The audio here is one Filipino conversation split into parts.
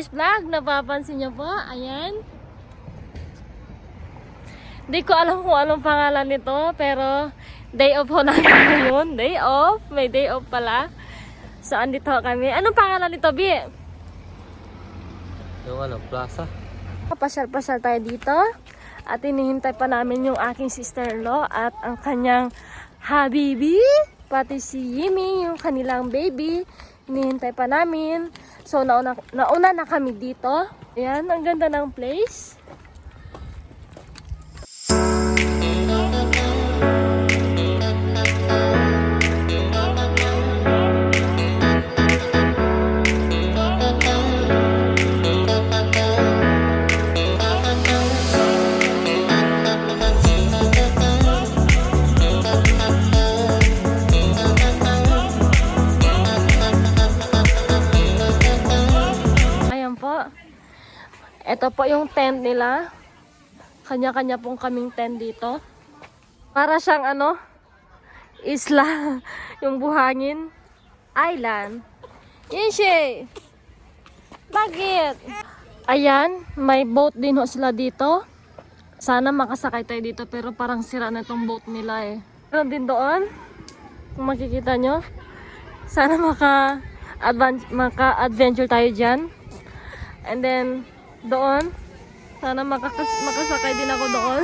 today's vlog. Napapansin niyo po, ayan. Hindi ko alam kung anong pangalan nito, pero day off ho namin ngayon. Day off, may day off pala. So, andito kami. Anong pangalan nito, Bi? Yung ano, plaza? Pasyal-pasyal tayo dito. At inihintay pa namin yung aking sister-in-law at ang kanyang habibi. Pati si Yimi, yung kanilang baby. Inihintay pa namin. So, nauna, nauna na kami dito. Ayan, ang ganda ng place. Ito po yung tent nila. Kanya-kanya pong kaming tent dito. Para siyang ano, isla. yung buhangin. Island. Yinshi! Bakit? Ayan, may boat din ho sila dito. Sana makasakay tayo dito pero parang sira na itong boat nila eh. Meron din doon. Kung makikita nyo. Sana maka maka-adventure tayo dyan. And then, doon. Sana makakas makasakay din ako doon.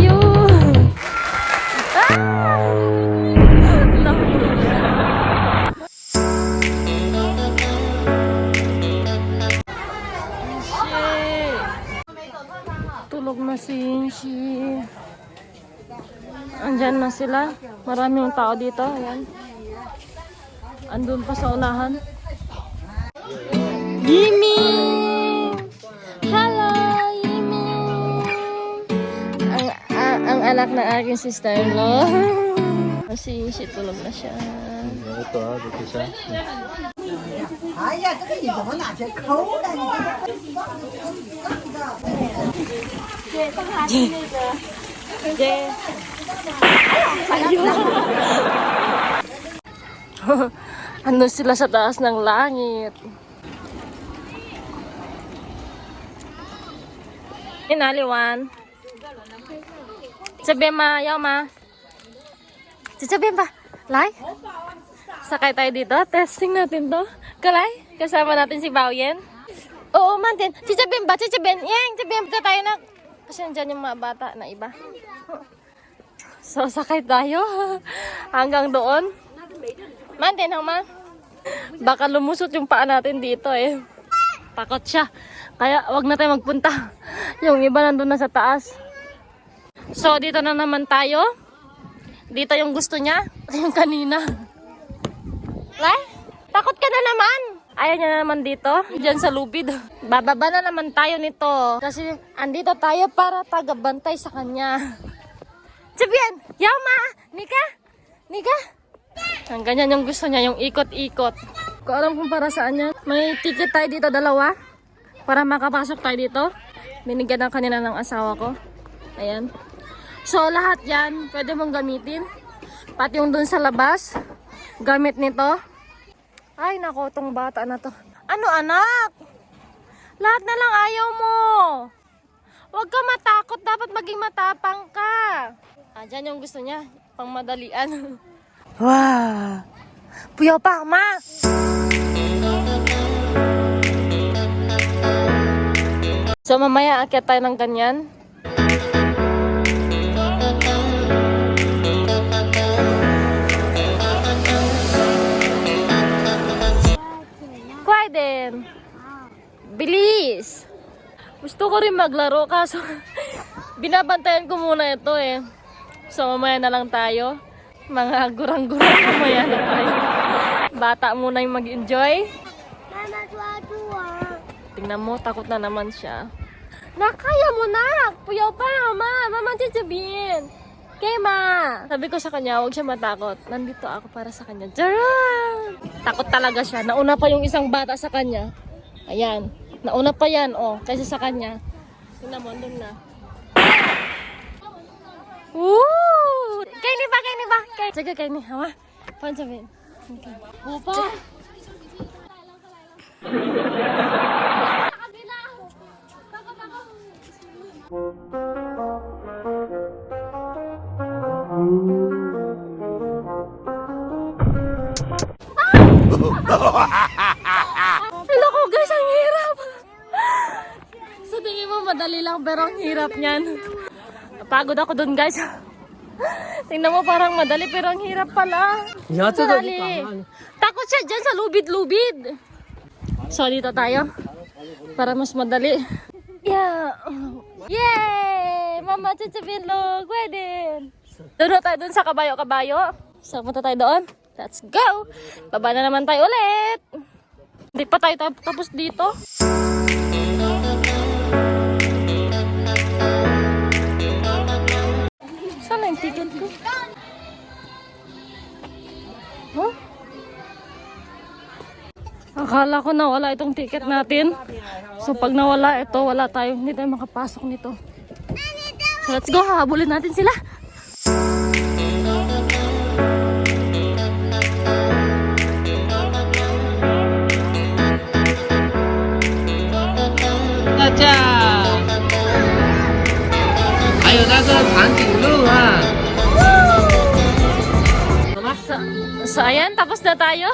Yun! Ah! Nakulog. Shit! Tulog na si Inshi. Andyan na sila. Maraming tao dito. Ayan. Andun pa sa unahan. Jimmy! Hello, Jimmy! Ang, ang, ang anak ng aking sister-in-law. Kasi oh, si tulog na siya. Ito ah, dito siya. Ayan, kasi dito mo na siya. Kaulan! Jay, Ayun. ano sila sa taas ng langit. Inaliwan. Sabihin ma, yaw ma. Sabihin ba? Lai? Sakay tayo dito. Testing natin to. Kalay, kasama natin si Bauyen. Oo, mantin. Chicha Bimba, Chicha Ben. Yang, Chicha Bimba tayo na. Kasi nandyan yung mga bata na iba. So, sakay tayo. Hanggang doon. Mantin, hama. Baka lumusot yung paa natin dito eh. Takot siya. Kaya wag na tayo magpunta. Yung iba nandun na sa taas. So, dito na naman tayo. Dito yung gusto niya. Yung kanina. Lai? Takot ka na naman. Ayaw niya na naman dito. Diyan sa lubid. Bababa na naman tayo nito. Kasi andito tayo para tagabantay sa kanya. Sabihan! Yama! Nika! Nika! Ang ganyan yung gusto niya, yung ikot-ikot. Kung alam kung para saan niya. May ticket tayo dito, dalawa. Para makapasok tayo dito. Binigyan ng kanina ng asawa ko. Ayan. So, lahat yan, pwede mong gamitin. Pati yung dun sa labas, gamit nito. Ay, nako, tong bata na to. Ano, anak? Lahat na lang ayaw mo. Huwag ka matakot, dapat maging matapang ka. Ah, dyan yung gusto niya, pang madalian. wow! Puyaw pa, ma! So, mamaya akyat tayo ng ganyan. Pwede. Bilis. Gusto ko rin maglaro kaso binabantayan ko muna ito eh. So mamaya na lang tayo. Mga gurang-gurang mamaya na tayo. Bata muna yung mag-enjoy. Tingnan mo, takot na naman siya. Nakaya mo na! Puyaw pa, ma! Mama, sasabihin! Kay ma! Sabi ko sa kanya, huwag siya matakot. Nandito ako para sa kanya. Charan! Takot talaga siya. Nauna pa yung isang bata sa kanya. Ayan. Nauna pa yan, oh. Kaysa sa kanya. Tingnan mo, andun na. Woo! Kayak ni ba? Kayak ni ba? Kayak. Jaga kayak ni. Hawa. Pancapin. Okay. Opa. Napagod ako dun guys. Tingnan mo parang madali pero ang hirap pala. Ya, Madali. Takot siya dyan sa lubid-lubid. So dito tayo. Para mas madali. Yeah. Yay! Mama Chichipinlog! Pwede! Doon tayo dun sa kabayo-kabayo. So punta tayo doon. Let's go! Baba na naman tayo ulit. Hindi pa tayo tap- tapos dito. Ticket ko? Huh? Akala ko nawala itong ticket natin. So pag nawala ito, wala tayo. Hindi tayo makapasok nito. So let's go, hahabulin natin sila. So, so ayan, tapos na tayo.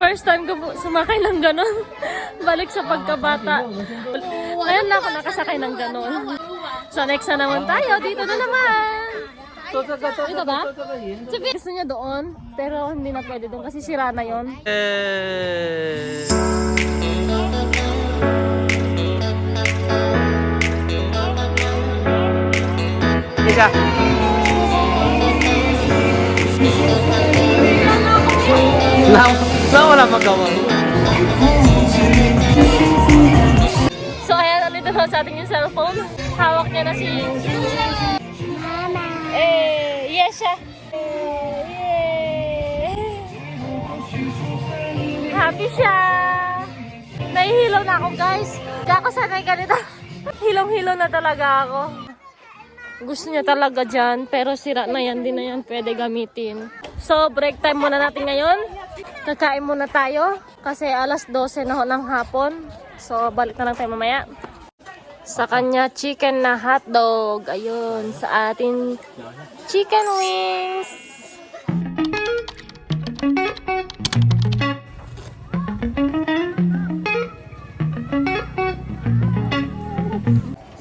First time ko sumakay ng ganon. Balik sa pagkabata. Ngayon na ako nakasakay ng ganon. So next na naman tayo. Dito na naman. Ito ba? Sabi, gusto niya doon. Pero hindi na pwede doon kasi sira na yon. Teka. Wala, wala, wala magawa. So ayan, nandito na sa ating yung cellphone. Hawak niya na si... Eh, yes siya. Eh, yay. Happy siya. Nahihilaw na ako guys. Hindi ako sanay ganito. Hilong-hilo na talaga ako. Gusto niya talaga dyan, pero sira na yan, di na yan pwede gamitin. So, break time muna natin ngayon. Kakain muna tayo, kasi alas 12 na ho ng hapon. So, balik na lang tayo mamaya. Sa kanya, chicken na hotdog. Ayun, sa atin, chicken wings.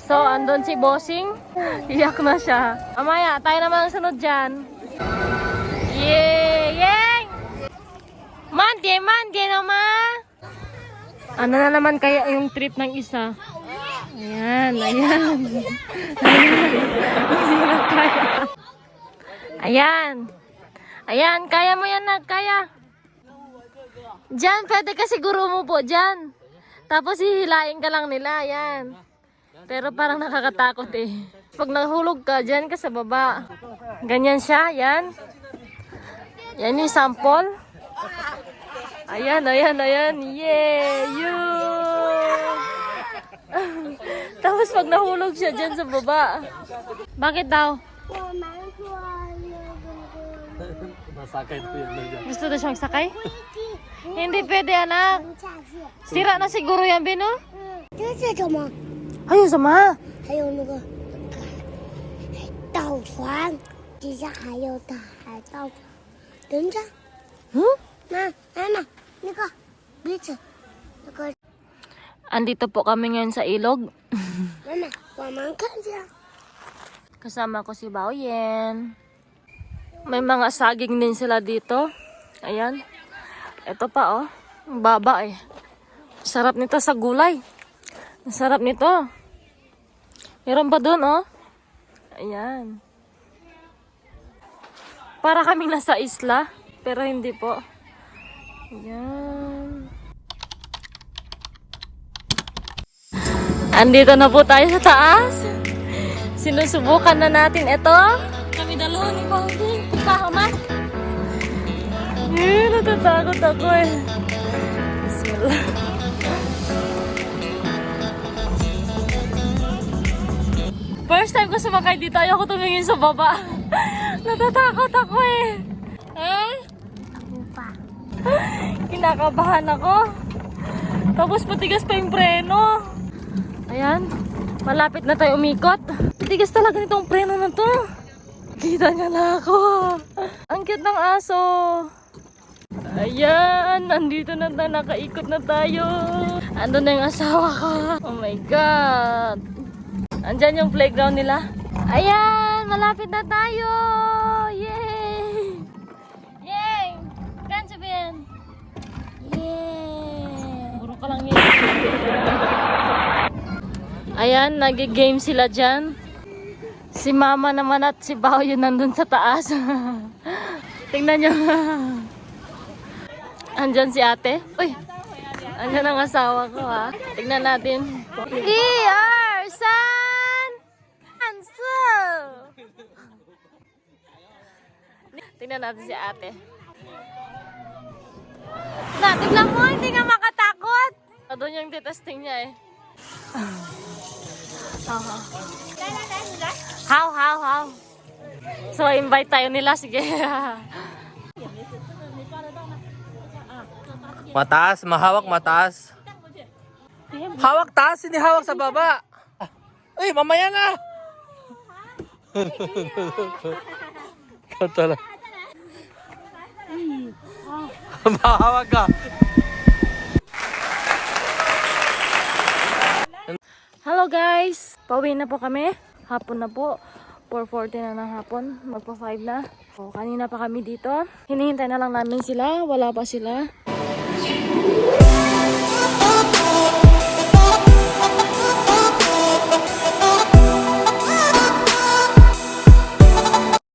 So, andun si Bossing. Iyak na siya. Amaya, tayo naman ang sunod dyan. Yay! Man, di man, di naman. Ano na naman kaya yung trip ng isa? Ayan, ayan. Ayan. Hindi na kaya. Ayan. Ayan, kaya mo yan na, kaya. Diyan, pwede ka siguro mo po dyan. Tapos hihilain ka lang nila, ayan. Pero parang nakakatakot eh. Pag nahulog ka, dyan ka sa baba. Ganyan siya, yan. Yan yung sample. Ayan, ayan, ayan. Yeah, yun. Tapos pag nahulog siya dyan sa baba. Bakit daw? Nasakay ko yan na dyan. Gusto daw siyang sakay? Hindi pwede, anak. Sira na siguro yan, Bino. 这是什么？ Ayun, sama. 还有那个岛船，底下还有的海盗船。等着， Huh? 妈，妈妈， Nika, bilis. Nika. Andito po kami ngayon sa ilog. Mama, pamangkan siya. Kasama ko si Baoyen. May mga saging din sila dito. Ayan. Ito pa oh. Baba eh. Sarap nito sa gulay. Sarap nito. Meron pa doon oh. Ayan. Para kaming nasa isla. Pero hindi po. Ayan. Andito na po tayo sa taas. Sinusubukan na natin ito. Kami dalawa ni Pauli. Pagkahaman. Eh, natatakot ako eh. Bismillah. First time ko sumakay dito, ayoko tumingin sa baba. Natatakot ako eh. Kinakabahan ako. Tapos patigas pa yung preno. Ayan, malapit na tayo umikot. Patigas talaga nitong preno na to. Kita niya na ako. Ang cute ng aso. Ayan, nandito na tayo, nakaikot na tayo. Ando na yung asawa ko. Oh my God. Andyan yung playground nila. Ayan, malapit na tayo. Yay! Yay! Kan sabihin? Ka lang yun. Ayan, nag-game sila dyan. Si mama naman at si Bao yun nandun sa taas. Tingnan nyo. Andyan si ate. Uy! Andyan ang asawa ko ha. Tingnan natin. ER! San! Anso! Tingnan natin si ate. Na, tignan mo, hindi nga makatakot. Doon yung titesting niya eh. Aha. How, how, how? So, invite tayo nila. Sige. Mataas, mahawak mataas. Hawak taas, hindi hawak sa baba. Ah, Uy, mamaya na. Katala. Mahawak ka. Hello guys! Pauwi na po kami. Hapon na po. 4.40 na ng hapon. Magpa 5 na. O, kanina pa kami dito. Hinihintay na lang namin sila. Wala pa sila.